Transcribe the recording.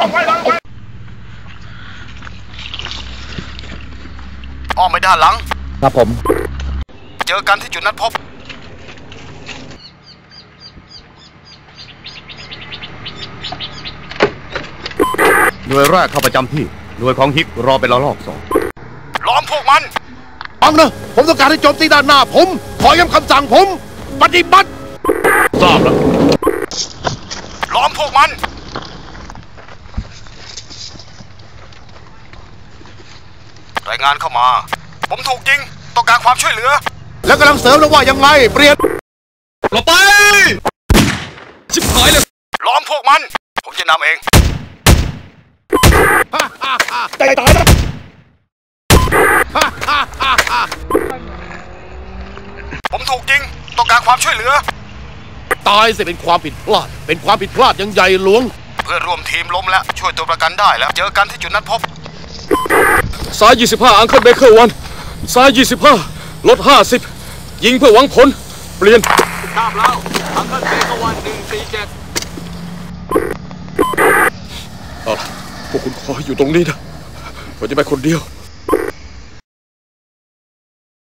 อ้อมไปด้านหลัง ครับผม เจอกันที่จุดนัดพบ หน่วยแรกเข้าประจำที่ หน่วยของฮิกรอเป็นระลอกสองล้อมพวกมันฟังนะผมต้องการให้โจมตีด้านหน้าผม ขอย้ำคำสั่งผม ปฏิบัติ ทราบแล้ว ล้อมพวกมัน รายงานเข้ามา ผมถูกยิง ต้องการความช่วยเหลือ แล้วกำลังเสริมแล้วว่ายังไง เปลี่ยนหลบไป ชิบหายเลย ล้อมพวกมัน ผมจะนำเองใจตายนะผมถูกยิง ต้องการความช่วยเหลือ ตายสิเป็นความผิดพลาด เป็นความผิดพลาดอยังใหญ่หลวง เพื่อนร่วมทีมล้มแล้ว ช่วยตัวประกันได้แล้ว เจอกันที่จุดนัดพบ ซ้าย 25 อังเคิลเบเกอร์วัน ซ้าย 25 ลด 50 ยิงเพื่อหวังผล เปลี่ยนทราบแล้ว อังเคิลเบเกอร์วันหนึ่งสี่เจ็ดเอาล่ะพวกคุณขออยู่ตรงนี้นะผมจะไปคนเดียว